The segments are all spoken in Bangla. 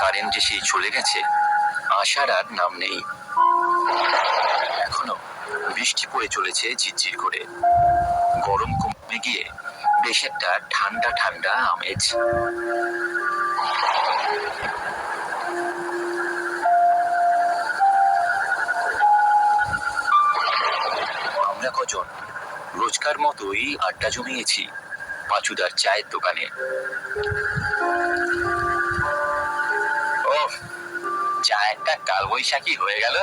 কারেন্ট যে সেই চলে গেছে আসার আর নাম নেই। এখনও বৃষ্টি পড়ে চলেছে ঝিরঝির করে। গরম কমে গিয়ে বেশ একটা ঠান্ডা ঠান্ডা আমেজ। আমরা কজন রোজকার মতোই আড্ডা জমিয়েছি পাঁচুদার চায়ের দোকানে। একটা কালবৈশাখী হয়ে গেল।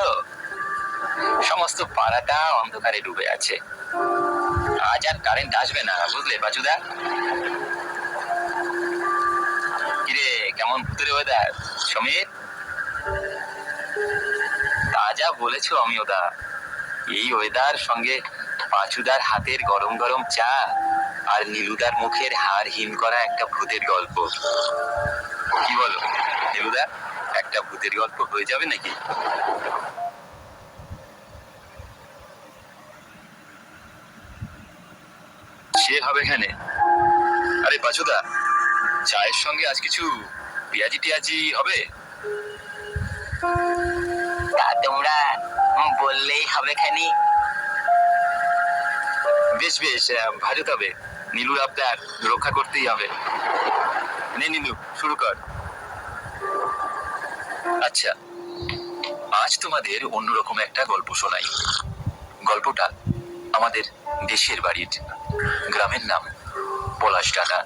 সমস্ত পাড়াটা অন্ধকারে ডুবে আছে। আজ আর কারেন্ট আসবে না, বুঝলে পাচুদা কিরে, কেমন ভূতের ওয়েদার সমীর? তা যা বলেছ আমি ওদা। এই ওয়েদার সঙ্গে পাঁচুদার হাতের গরম গরম চা আর নীলুদার মুখের হাড় হিম করা একটা ভূতের গল্প। কি বলো, নীলুদা? একটা ভূতের গল্প হয়ে যাবে নাকি? সে হবে এখানে। আরে পাচুদা চায়ের সঙ্গে আজ কিছু পেঁয়াজি টিয়াজি হবে? তা তোমরা বললেই হবে খানি। বেশ বেশ ভাজতে হবে নীলুর আপনার রক্ষা করতেই হবে। নে নীলু শুরু কর। আচ্ছা আজ তোমাদের অন্যরকম একটা গল্প শোনাই। গল্পটা আমাদের দেশের বাড়ির গ্রামের নাম পলাশডাঙ্গা।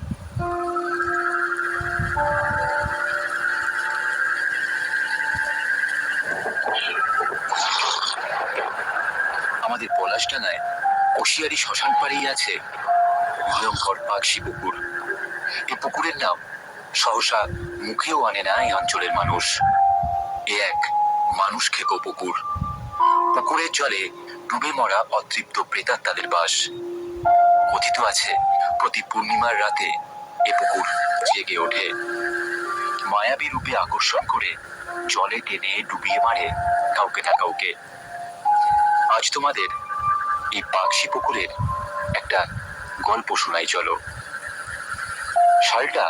আমাদের পলাশডাঙ্গায় কোশিয়ারি শ্মশান পাড়েই আছে ভয়ঙ্কর পাকশি পুকুর। এই পুকুরের নাম সহসা মুখেও আনে না এই অঞ্চলের মানুষ। এ এক মানুষ খেকো পুকুর। পুকুরের জলে ডুবে মরা অতৃপ্ত প্রেতাত্মাদের বাস। কথিত আছে, প্রতি পূর্ণিমার রাতে এ পুকুর জেগে ওঠে। মায়াবী রূপে আকর্ষণ করে জলে টেনে ডুবিয়ে মারে কাউকে না কাউকে। আজ তোমাদের এই পাকশি পুকুরের একটা গল্প শোনাই চলো। সালটা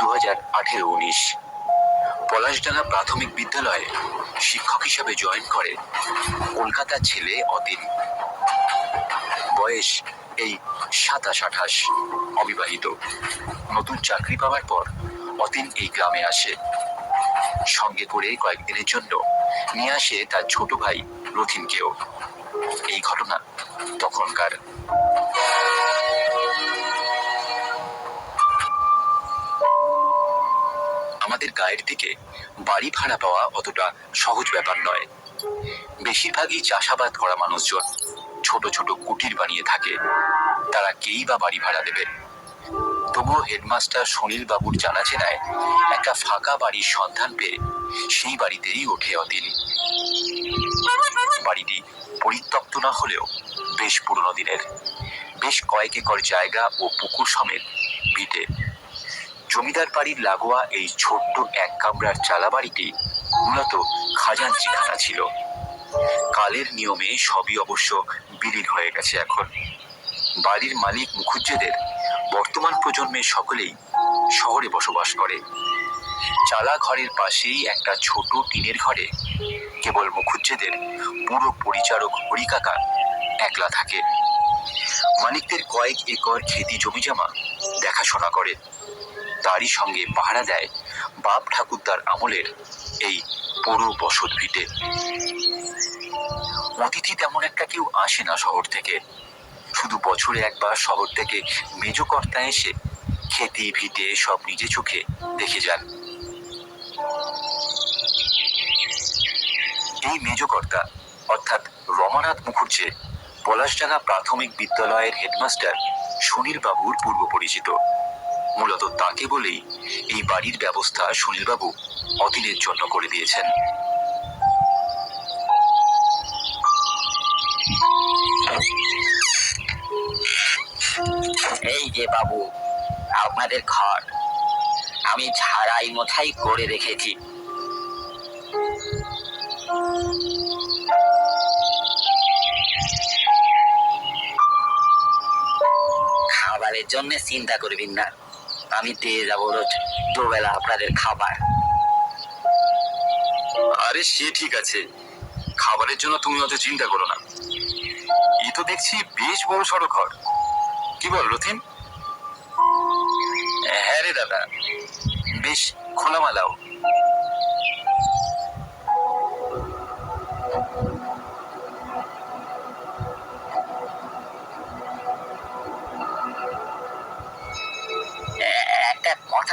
দু হাজার আঠেরো উনিশ। পলাশডাঙ্গা প্রাথমিক বিদ্যালয়ে শিক্ষক হিসাবে জয়েন করে কলকাতার ছেলে অতীন। বয়স এই সাতাশ আঠাশ, অবিবাহিত। নতুন চাকরি পাওয়ার পর অতীন এই গ্রামে আসে। সঙ্গে করে কয়েকদিনের জন্য নিয়ে আসে তার ছোট ভাই রথিনকেও। এই ঘটনা তখনকার। আমাদের গায়ের দিকে বাড়ি ভাড়া পাওয়া অতটা সহজ ব্যাপার নয়। বেশিরভাগই চাষাবাদ করা মানুষজন ছোট ছোট কুটির বানিয়ে থাকে। তারা কেই বা বাড়ি ভাড়া দেবে? তবুও হেডমাস্টার সুনীল বাবুর জানা চেনায় একটা ফাঁকা বাড়ির সন্ধান পেয়ে সেই বাড়িতেই ওঠে অদিন বাড়িটি পরিত্যক্ত না হলেও বেশ পুরনো দিনের। বেশ কয়েক একর জায়গা ও পুকুর সমেত ভিটে। জমিদার বাড়ির লাগোয়া এই ছোট্ট এক কামরার চালা বাড়িটি মূলত খাজাঞ্চিখানা ছিল। কালের নিয়মে সবই অবশ্য বিলীন হয়ে গেছে এখন। বাড়ির মালিক মুখুজ্জেদের বর্তমান প্রজন্মের সকলেই শহরে বসবাস করে। চালা ঘরের পাশেই একটা ছোট টিনের ঘরে কেবল মুখুজ্জেদের পুরো পরিচারক হরিকাকা একলা থাকে। মালিকদের কয়েক একর খেতি জমিজমা দেখাশোনা করে। তারই সঙ্গে পাহারা দেয় বাপ ঠাকুরদার আমলের এই পুরো বসত ভিটে। অতিথি তেমন একটা কেউ আসে না শহর থেকে। শুধু বছরে একবার শহর থেকে মেজকর্তা এসে খেতি, ভিটে সব নিজে চোখে দেখে যান। এই মেজকর্তা, অর্থাৎ রমানাথ মুখুজ্জে পলাশডাঙ্গা প্রাথমিক বিদ্যালয়ের হেডমাস্টার সুনীল বাবুর পূর্ব পরিচিত মূলত তাকে বলেই এই বাড়ির ব্যবস্থা সুনীলবাবু অতীনের জন্য করে দিয়েছেন। এই যে বাবু, আপনাদের ঘর আমি ঝাড়াই মোথাই করে রেখেছি। খাবারের জন্য চিন্তা করবেন না। আমি পেয়ে যাব রোজ দুবেলা আপনাদের খাবার। আরে সে ঠিক আছে। খাবারের জন্য তুমি অত চিন্তা করো না। এ তো দেখছি বেশ বড় সড়ো ঘর। কি বল রথিন হ্যাঁ রে দাদা বেশ খোলামালাও।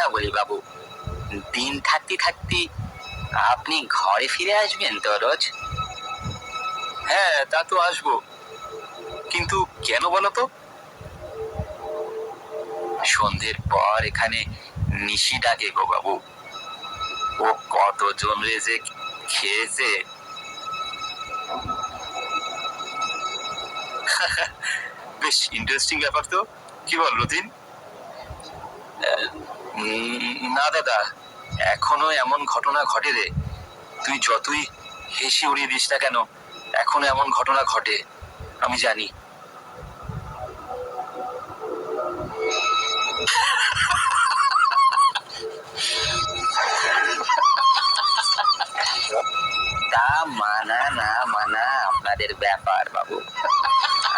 কথা বলি বাবু। দিন থাকতে থাকতে আপনি ঘরে ফিরে আসবেন তো রোজ? হ্যাঁ তা তো আসব। কিন্তু কেন বলো তো? সন্ধ্যের পর এখানে নিশি ডাকে গো বাবু। ও কতজন রে যে খেয়েছে। বেশ ইন্টারেস্টিং ব্যাপার তো। কি বল রতিন না দাদা, এখনও এমন ঘটনা ঘটে রে। তুই যতই হেসে উড়িয়ে দিস না কেন, এখনও এমন ঘটনা ঘটে, আমি জানি। তা মানা না মানা আপনাদের ব্যাপার, বাবু।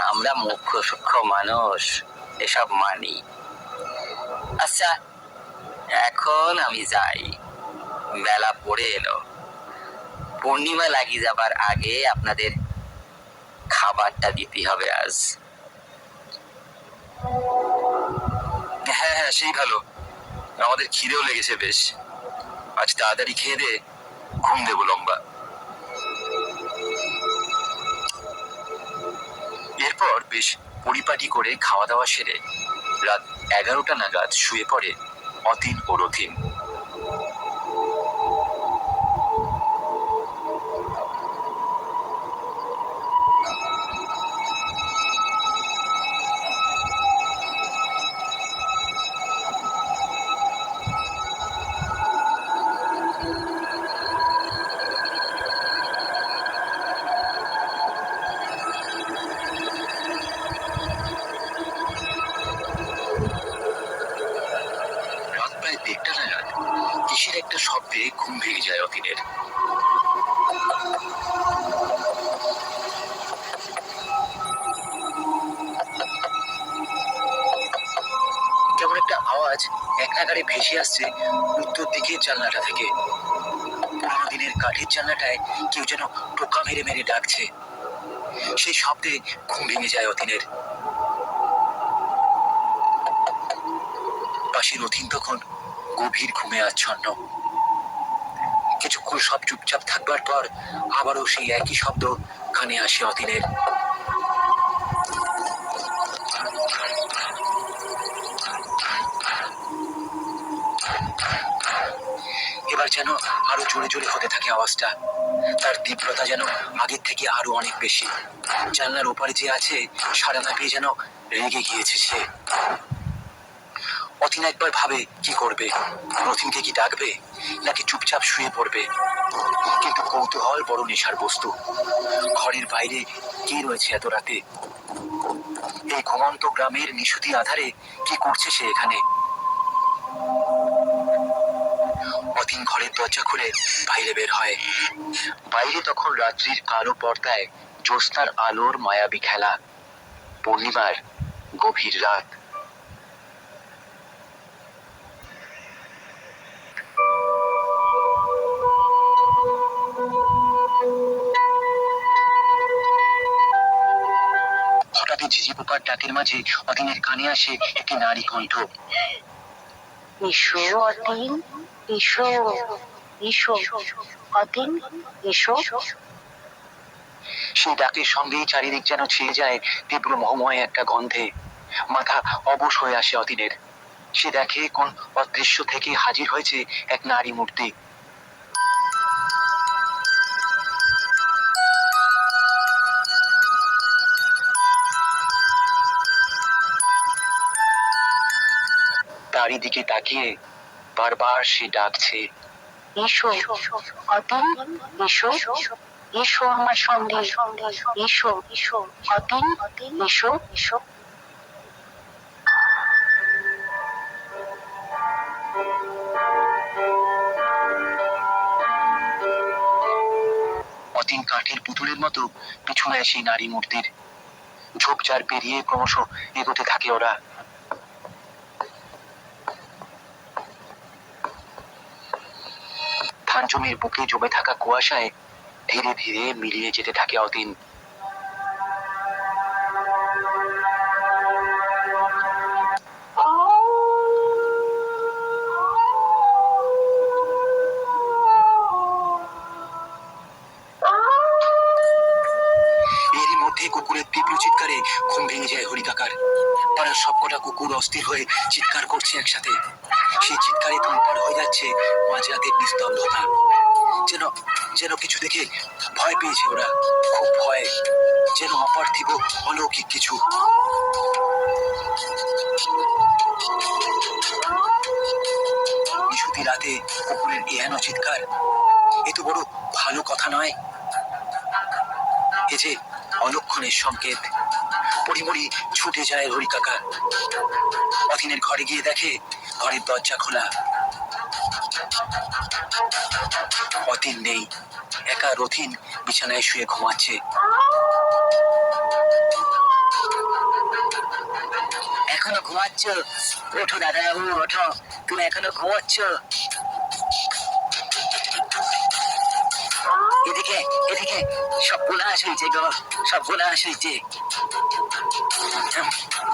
আমরা মুখ্য সূক্ষ্ম মানুষ, এসব মানি। আচ্ছা এখন আমি যাই। বেলা পড়ে এলো। পূর্ণিমা লাগিয়ে যাবার আগে আপনাদের খাবারটা দিতে হবে আজ। হ্যাঁ হ্যাঁ সেই ভালো। আমাদের খিদেও লেগেছে বেশ। আজ তাড়াতাড়ি খেয়ে দে, ঘুম দেবো লম্বা। এরপর বেশ পরিপাটি করে খাওয়া দাওয়া সেরে রাত এগারোটা নাগাদ শুয়ে পড়ে অতীন ও জানলাটা থেকে। পুরোনো দিনের কাঠের জানলাটায় কেউ যেন টোকা মেরে মেরে ডাকছে। সেই শব্দে ঘুম ভেঙে যায় অতীনের। পাশের অধীন তখন গভীর ঘুমে আচ্ছন্ন। কিছুক্ষণ সব চুপচাপ থাকবার পর আবারও সেই একই শব্দ কানে আসে অতীনের। এবার যেন আরও জোরে জোরে হতে থাকে আওয়াজটা। তার তীব্রতা যেন আগের থেকে আরও অনেক বেশি। জানলার ওপারে যে আছে সারা না পেয়ে যেন রেগে গিয়েছে সে। অতীন একবার ভাবে, কি করবে? রথিনকে কি ডাকবে? নাকি চুপচাপ শুয়ে পড়বে? কিন্তু কৌতূহল বড় নেশার বস্তু। ঘরের বাইরে কে রয়েছে এত রাতে? এই ঘুমন্ত গ্রামের নিশুতি আধারে কি করছে সে এখানে? অতীন ঘরের দরজা খুলে বাইরে বের হয়। বাইরে তখন রাত্রির কালো পর্দায় জ্যোৎস্নার আলোর মায়াবী খেলা, পূর্ণিমার গভীর রাত। পোকার ডাকের মাঝে অতীনের কানে আসে একটি নারী কণ্ঠ। অতীন এসো এসো অতীন এসো। সেই ডাকের সঙ্গেই চারিদিক যেন ছেয়ে যায় তীব্র মহময় একটা গন্ধে। মাথা অবশ হয়ে আসে অতীনের। সে দেখে কোন অদৃশ্য থেকে হাজির হয়েছে এক নারী মূর্তি। তারই দিকে তাকিয়ে বারবার সে ডাকছে অতীন কাঠের পুতুলের মতো পিছু নেয় সেই নারী মূর্তির। ঝোপঝাড় পেরিয়ে ক্রমশ এগোতে থাকে ওরা। ধান জমির বুকে জমে থাকা কুয়াশায় ধীরে ধীরে মিলিয়ে যেতে থাকে অতীন। কুকুরের তীব্র চিৎকারে ঘুম ভেঙে যায় হরিকাকার। পাড়ার সবকটা কুকুর অস্থির হয়ে চিৎকার করছে একসাথে সেই চিৎকারে ধূমপার হয়ে যাচ্ছে নিস্তব্ধতা। যেন যেন কিছু দেখে ভয় পেয়েছে ওরা। খুব ভয়, যেন অপার্থিব, অলৌকিক কিছু। নিশুতি রাতে কুকুরের এহেন চিৎকার এ তো বড় ভালো কথা নয়। এ যে অলক্ষণের সংকেত। পরিমরি ছুটে যায় হরি কাকা অথিনের ঘরে গিয়ে দেখে ঘরের দরজা খোলা। অতীন নেই। একা রথিন বিছানায় শুয়ে ঘুমাচ্ছে। এখনও ঘুমাচ্ছ? ওঠো ওঠো। তুমি এখনও ঘুমাচ্ছ? এদিকে এদিকে। সব গুনাশ হয়েছে গো, সব গুনাশ হয়েছে।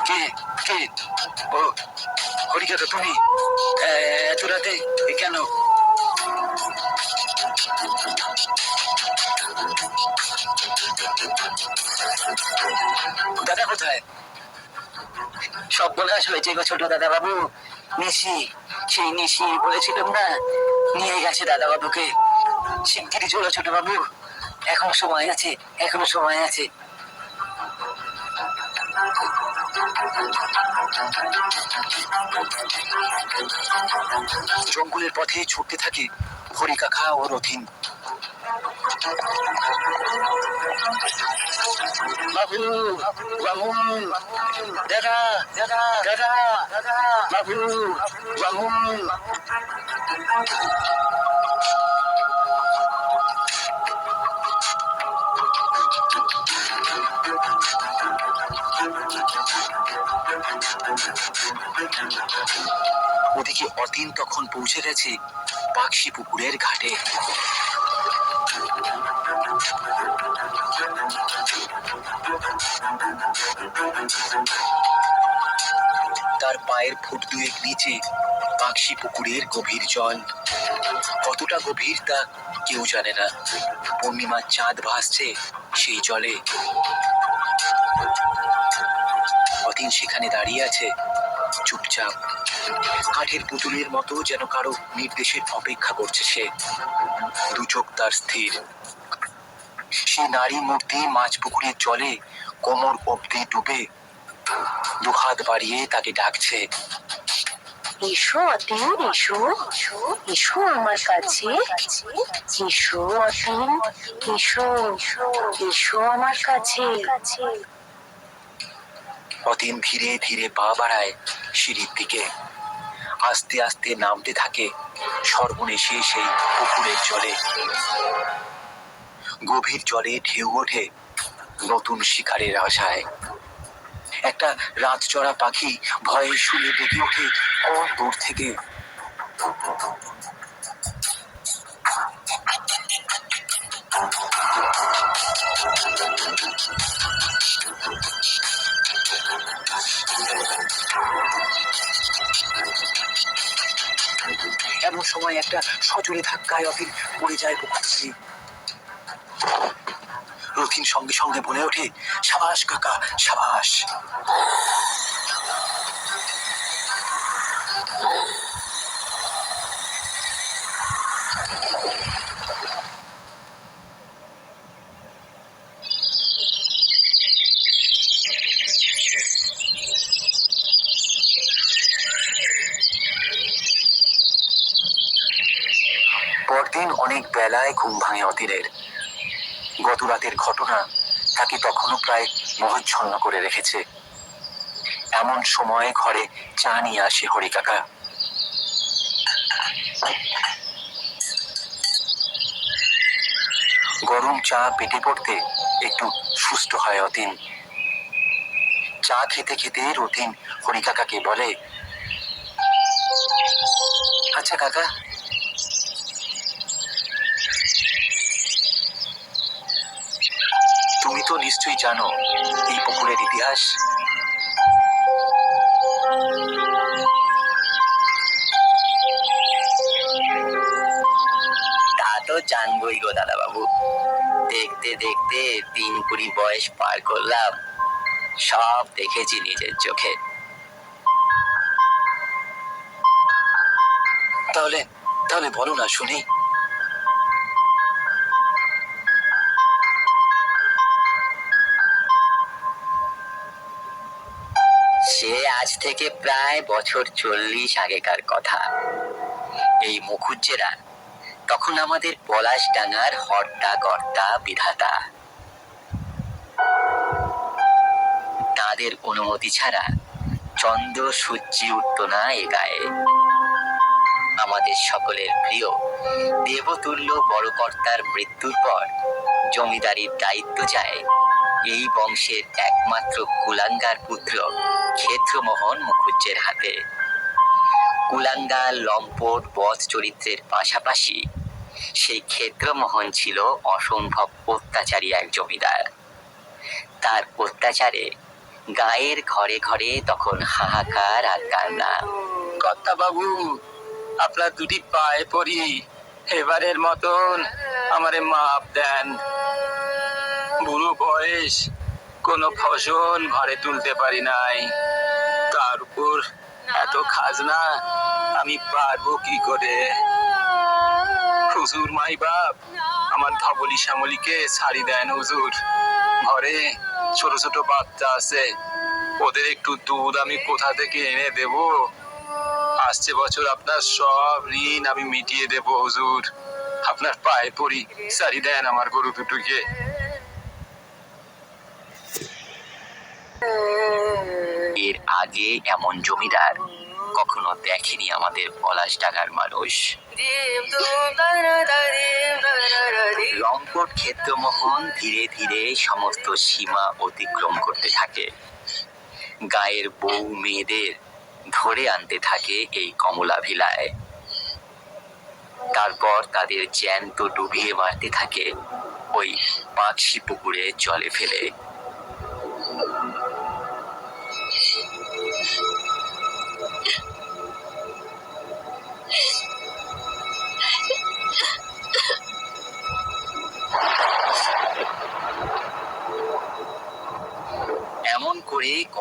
কে কে? ও হরিকাকা তুমি। এত রাতে কেন? দাদা কোথায়? সব গুনাশ হয়েছে গো ছোট নিশি, সেই নিশি বলেছিলাম না, নিয়ে গেছে দাদা বাবুকে চলো এখনও সময় আছে, এখনও সময় আছে। জঙ্গলের পথে ছুটতে থাকে হরিকাকা ও রথিন। ওদিকে অতীন তখন পৌঁছে গেছে পাকশি পুকুরের ঘাটে। তার পায়ের ফুট দুয়েক নিচে পাকশি পুকুরের গভীর জল। কতটা গভীর তা কেউ জানে না। পূর্ণিমার চাঁদ ভাসছে সেই জলে। অতীন সেখানে দাঁড়িয়ে আছে, চুপচাপ। কাঠের পুতুলের মতো যেন কারও নির্দেশের অপেক্ষা করছে সে। দু চোখ তার স্থির। সে নারী মূর্তি মাছ পুকুরের জলে কোমর অব্দি ডুবে দুহাত বাড়িয়ে তাকে ডাকছে। এসো অতীন এসো এসো আমার কাছে। এসো অতীন এসো এসো আমার কাছে। অতীন ধীরে ধীরে পা বাড়ায় সিঁড়ির দিকে। আস্তে আস্তে নামতে থাকে সর্বনেশে সেই পুকুরের জলে। গভীর জলে ঢেউ ওঠে নতুন শিকারের আশায়। একটা রাত চড়া পাখি ভয়ে শুনে ডেকে ওঠে কোন দূর থেকে। এমন সময় একটা সজোরে ধাক্কায় অতীন পড়ে যায় পুকুরে রথিন সঙ্গে সঙ্গে বলে ওঠে সাবাস কাকা সাবাস। পরদিন অনেক বেলায় ঘুম ভাঙে অতীনের গত রাতের ঘটনা তাকে তখনও প্রায় মোহচ্ছন্ন করে রেখেছে। এমন সময় ঘরে চা নিয়ে আসে হরিকাকা। গরম চা পেটে পড়তে একটু সুস্থ হয় অতীন। চা খেতে খেতে রতিন হরিকাকাকে বলে আচ্ছা কাকা তুমি তো নিশ্চয়ই জানো এই পুকুরের ইতিহাস। তা তো জানবই গো দাদা বাবু দেখতে দেখতে তিন কুড়ি বয়স পার করলাম। সব দেখেছি নিজের চোখে। তাহলে তাহলে বলো না শুনি। আজ থেকে প্রায় বছর চল্লিশ আগেকার কথা। এই মুখুজ্জেরা তখন আমাদের পলাশ ডাঙার হর্তা কর্তা বিধাতা। তাদের অনুমতি ছাড়া চন্দ্র সূর্যি উঠত না এ গায়ে। আমাদের সকলের প্রিয় দেবতুল্য বড় কর্তার মৃত্যুর পর জমিদারির দায়িত্ব যায় এই বংশের একমাত্র কুলাঙ্গার পুত্র ক্ষেত্রমোহন মুখুজ্জের হাতে। কুলাঙ্গার লম্পট, বধ চরিত্রের পাশাপাশি সেই ক্ষেত্রমোহন ছিল অসম্ভব অত্যাচারী এক জমিদার। তার অত্যাচারে গায়ের ঘরে ঘরে তখন হাহাকার আর কান্না। কর্তা বাবু আপনার দুটি পায়ে পড়ি। এবারের মতন আমারে মাপ দেন। বুড়ো বয়স, কোনো ফসল ঘরে তুলতে পারি নাই। তার উপর এত খাজনা, আমি পারব কি করে? হুজুর, মাই বাপ, আমার ধবলি শ্যামলিকে ছাড়ি দেন হুজুর। ঘরে ছোট ছোট বাচ্চা আছে, ওদের একটু দুধ আমি কোথা থেকে এনে দেবো? আসছে বছর আপনার সব ঋণ আমি মিটিয়ে দেব হুজুর। আপনার পায়ে পড়ি সারি দেন আমার গরু দুটোকে। এর আগে এমন জমিদার কখনো দেখেনি আমাদের পলাশ ডাঙার মানুষ। লম্পট ক্ষেত্রমোহন ধীরে ধীরে সমস্ত সীমা অতিক্রম করতে থাকে। গায়ের বউ মেয়েদের ধরে আনতে থাকে এই কমলা ভিলায় তারপর তাদের জ্যান্ত ডুবিয়ে মারতে থাকে। ওই পাঁচশি পুকুরে জলে ফেলে।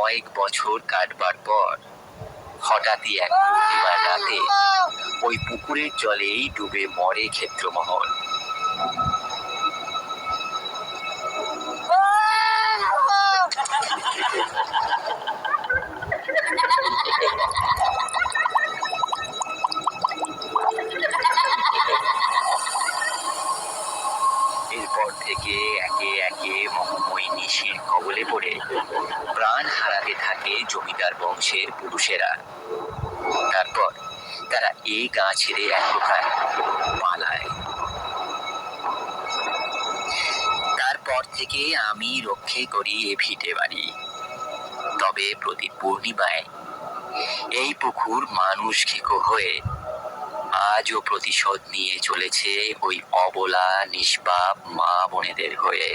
কয়েক বছর কাটবার পর হঠাৎই এক রবিবার রাতে ওই পুকুরের জলেই ডুবে মরে ক্ষেত্রমোহন এরপর থেকে একে মহাময়ী নিশির কবলে পড়ে প্রাণ হারাতে থাকে জমিদার বংশের পুরুষেরা। তারপর তারা এই গা ছেড়ে এক প্রকার পালায়। তারপর থেকে আমি রক্ষে করি এ ভিটে বাড়ি। তবে প্রতি পূর্ণিমায় এই পুকুর মানুষ খেকো হয়ে আজও প্রতিশোধ নিয়ে চলেছে ওই অবলা, নিষ্পাপ মা বোনেদের হয়ে।